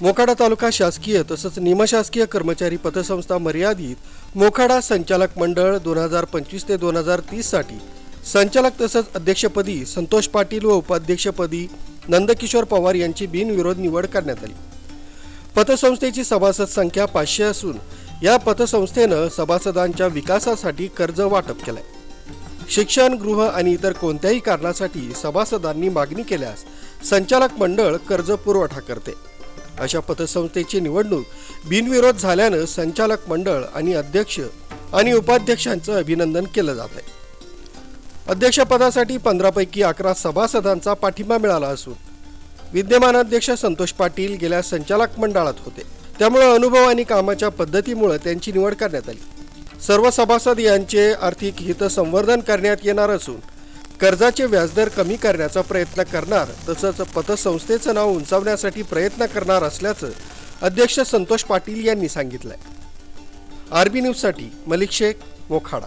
मोखाडा तालुका शासकीय तसंच निमशासकीय कर्मचारी पतसंस्था मर्यादित मोखाडा संचालक मंडळ दोन हजार पंचवीस ते दोन हजार तीससाठी संचालक तसंच अध्यक्षपदी संतोष पाटील व उपाध्यक्षपदी नंदकिशोर पवार यांची बिनविरोध निवड करण्यात आली. पतसंस्थेची सभासद संख्या पाचशे असून या पतसंस्थेनं सभासदांच्या विकासासाठी कर्ज वाटप केलंय. शिक्षण गृह आणि इतर कोणत्याही कारणासाठी सभासदांनी मागणी केल्यास संचालक मंडळ कर्ज पुरवठा करते. अशा पतसंस्थेची निवडणूक बिनविरोध झाल्यानं संचालक मंडळ आणि अध्यक्ष आणि उपाध्यक्षांचं अभिनंदन केलं जात आहे. अध्यक्षपदासाठी पंधरापैकी अकरा सभासदांचा पाठिंबा मिळाला असून विद्यमान अध्यक्ष संतोष पाटील गेल्या संचालक मंडळात होते. त्यामुळे अनुभव आणि कामाच्या पद्धतीमुळे त्यांची निवड करण्यात आली. सर्व सभासद यांचे आर्थिक हितसंवर्धन करण्यात येणार असून कर्जाचे व्याजदर कमी करण्याचा प्रयत्न करणार तसंच पतसंस्थेचं नाव उंचावण्यासाठी प्रयत्न करणार असल्याचं अध्यक्ष संतोष पाटील यांनी सांगितलंय. आरबी न्यूजसाठी मलिक शेख मोखाडा.